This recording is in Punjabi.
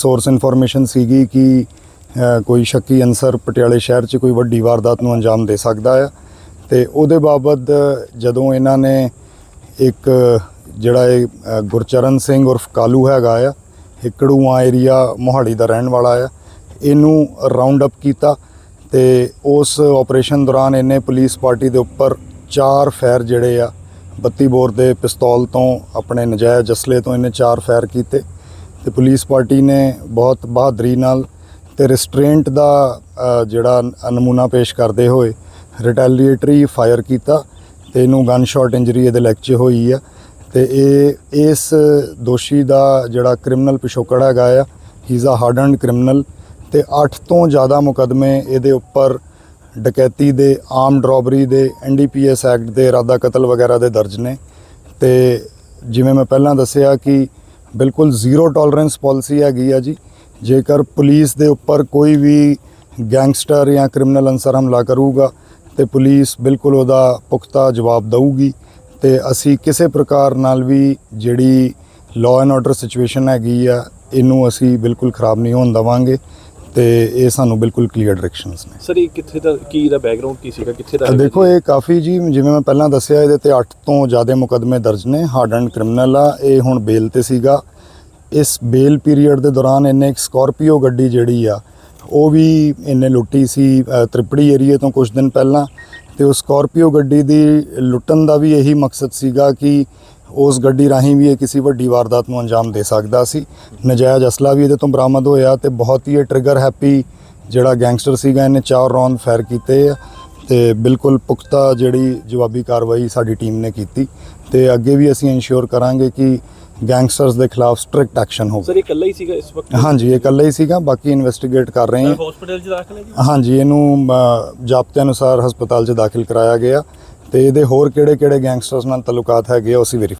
ਸੋਰਸ ਇਨਫੋਰਮੇਸ਼ਨ ਸੀਗੀ ਕਿ ਕੋਈ ਸ਼ੱਕੀ ਅਨਸਰ ਪਟਿਆਲੇ ਸ਼ਹਿਰ 'ਚ ਕੋਈ ਵੱਡੀ ਵਾਰਦਾਤ ਨੂੰ ਅੰਜਾਮ ਦੇ ਸਕਦਾ ਆ। ਤੇ ਉਹਦੇ ਬਾਬਤ ਜਦੋਂ ਇਹਨਾਂ ਨੇ ਇੱਕ, ਜਿਹੜਾ ਇਹ ਗੁਰਚਰਨ ਸਿੰਘ ਉਰਫ ਕਾਲੂ ਹੈਗਾ ਆ ਹਿਕੜੂਆ ਏਰੀਆ ਮੋਹਾਲੀ ਦਾ ਰਹਿਣ ਵਾਲਾ ਆ, ਇਹਨੂੰ ਰਾਉਂਡ ਅਪ ਕੀਤਾ ਤੇ ਉਸ ਆਪਰੇਸ਼ਨ ਦੌਰਾਨ ਇਹਨੇ ਪੁਲਿਸ ਪਾਰਟੀ ਦੇ ਉੱਪਰ ਚਾਰ ਫੈਰ ਜਿਹੜੇ ਆ 32 ਬੋਰ ਦੇ ਪਿਸਤੌਲ ਤੋਂ ਆਪਣੇ ਨਜਾਇਜ਼ ਅਸਲੇ ਤੋਂ ਇਹਨੇ ਚਾਰ ਫੈਰ ਕੀਤੇ। ਤੇ ਪੁਲਿਸ ਪਾਰਟੀ ਨੇ ਬਹੁਤ ਬਹਾਦਰੀ ਨਾਲ ਤੇ ਰਿਸਟ੍ਰੇਂਟ ਦਾ ਜਿਹੜਾ ਨਮੂਨਾ ਪੇਸ਼ ਕਰਦੇ ਹੋਏ ਰਿਟੈਲੀਏਟਰੀ ਫਾਇਰ ਕੀਤਾ ਤੇ ਇਹਨੂੰ ਗਨ ਸ਼ਾਟ ਇੰਜਰੀ ਇਹਦੇ ਲੈਗ 'ਚ ਹੋਈ ਆ। ਤੇ ਇਹ, ਇਸ ਦੋਸ਼ੀ ਦਾ ਜਿਹੜਾ ਕ੍ਰਿਮੀਨਲ ਪਿਛੋਕੜ ਹੈਗਾ ਆ ਹੀ ਇਜ਼ ਅ ਹਾਰਡਨਡ ਕ੍ਰਿਮੀਨਲ ਤੇ 8 ਤੋਂ ਜ਼ਿਆਦਾ ਮੁਕਦਮੇ ਇਹਦੇ ਉੱਪਰ ਡਕੈਤੀ ਦੇ ਆਮ ਡਰਾਬਰੀ ਦੇ ਐਨਡੀਪੀਐਸ ਐਕਟ ਦੇ ਇਰਾਦਾ ਕਤਲ ਵਗੈਰਾ ਦੇ ਦਰਜ ਨੇ। ਤੇ ਜਿਵੇਂ ਮੈਂ ਪਹਿਲਾਂ ਦੱਸਿਆ ਕਿ ਬਿਲਕੁਲ ਜ਼ੀਰੋ ਟੋਲਰੈਂਸ ਪਾਲਿਸੀ ਹੈਗੀ ਆ ਜੀ। ਜੇਕਰ ਪੁਲਿਸ ਦੇ ਉੱਪਰ ਕੋਈ ਵੀ ਗੈਂਗਸਟਰ ਜਾਂ ਕ੍ਰਿਮੀਨਲ ਅਨਸਰ ਹਮਲਾ ਕਰੂਗਾ, ਤੇ ਪੁਲਿਸ ਬਿਲਕੁਲ ਉਹਦਾ ਪੁਖਤਾ ਜਵਾਬ ਦੇਊਗੀ। ਤੇ ਅਸੀਂ ਕਿਸੇ ਪ੍ਰਕਾਰ ਨਾਲ ਵੀ ਜਿਹੜੀ ਲਾਅ ਐਂਡ ਆਰਡਰ ਸਿਚੁਏਸ਼ਨ ਹੈਗੀ ਆ, ਇਹਨੂੰ ਅਸੀਂ ਬਿਲਕੁਲ ਖਰਾਬ ਨਹੀਂ ਹੋਣ ਦਵਾਂਗੇ। ਤੇ ਇਹ ਸਾਨੂੰ ਬਿਲਕੁਲ ਕਲੀਅਰ ਡਾਇਰੈਕਸ਼ਨਸ ਨੇ। ਸਰ ਇਹ ਕਿੱਥੇ ਦਾ ਕੀ ਦਾ ਬੈਕਗ੍ਰਾਉਂਡ ਕੀ ਸੀਗਾ? ਕਿੱਥੇ ਦਾ ਦੇਖੋ ਇਹ ਕਾਫੀ ਜੀ ਜਿਵੇਂ ਮੈਂ ਪਹਿਲਾਂ ਦੱਸਿਆ ਇਹਦੇ ਤੇ 8 ਤੋਂ ਜ਼ਿਆਦਾ ਮੁਕਦਮੇ ਦਰਜ ਨੇ। ਹਾਰਡਨ ਕ੍ਰਿਮੀਨਲ ਆ ਇਹ ਹੁਣ ਬੇਲ ਤੇ ਸੀਗਾ। ਇਸ ਬੇਲ ਪੀਰੀਅਡ ਦੇ ਦੌਰਾਨ ਇਹਨੇ ਇੱਕ ਸਕਾਰਪੀਓ ਗੱਡੀ ਜਿਹੜੀ ਆ ਉਹ ਵੀ ਇਹਨੇ ਲੁੱਟੀ ਸੀ ਤ੍ਰਿਪੜੀ ਏਰੀਏ ਤੋਂ ਕੁਝ ਦਿਨ ਪਹਿਲਾਂ। ਤੇ ਉਹ ਸਕਾਰਪੀਓ ਗੱਡੀ ਦੀ ਲੁੱਟਣ ਦਾ ਵੀ ਇਹੀ ਮਕਸਦ ਸੀਗਾ ਕਿ ਉਸ ਗੱਡੀ ਰਾਹੀਂ ਵੀ ਇਹ ਕਿਸੇ ਵੱਡੀ ਵਾਰਦਾਤ ਨੂੰ ਅੰਜਾਮ ਦੇ ਸਕਦਾ ਸੀ। ਨਜਾਇਜ਼ ਅਸਲਾ ਵੀ ਇਹਦੇ ਤੋਂ ਬਰਾਮਦ ਹੋਇਆ ਤੇ ਬਹੁਤ ਹੀ ਇਹ ਟ੍ਰਿਗਰ ਹੈਪੀ ਜਿਹੜਾ ਗੈਂਗਸਟਰ ਸੀਗਾ ਇਹਨੇ ਚਾਰ ਰੌਂਦ ਫਾਇਰ ਕੀਤੇ ਆ ਤੇ ਬਿਲਕੁਲ ਪੁਖਤਾ ਜਿਹੜੀ ਜਵਾਬੀ ਕਾਰਵਾਈ ਸਾਡੀ ਟੀਮ ਨੇ ਕੀਤੀ ਤੇ ਅੱਗੇ ਵੀ ਅਸੀਂ ਇਨਸ਼ੋਰ ਕਰਾਂਗੇ ਕਿ ਗੈਂਗਸਟਰਸ ਦੇ ਖਿਲਾਫ ਸਟ੍ਰਿਕਟ ਐਕਸ਼ਨ ਹੋਵੇ। ਸਰ ਇਹ ਇਕੱਲਾ ਹੀ ਸੀਗਾ ਇਸ ਵਕਤ? ਹਾਂਜੀ ਇਹ ਇਕੱਲਾ ਹੀ ਸੀਗਾ ਬਾਕੀ ਇਨਵੈਸਟੀਗੇਟ ਕਰ ਰਹੇ ਹਾਂ। ਹਸਪੀਟਲ 'ਚ ਦਾਖਲ ਹੈ ਜੀ? ਹਾਂਜੀ ਇਹਨੂੰ ਜ਼ਾਬਤੇ ਅਨੁਸਾਰ ਹਸਪਤਾਲ 'ਚ ਦਾਖਲ ਕਰਾਇਆ ਗਿਆ ਤੇ ਇਹਦੇ ਹੋਰ ਕਿਹੜੇ-ਕਿਹੜੇ ਗੈਂਗਸਟਰਸ ਨਾਲ ਤਾਲੁਕਾਤ ਹੈਗੇ ਆ ਅਸੀਂ ਵੈਰੀਫਾਈ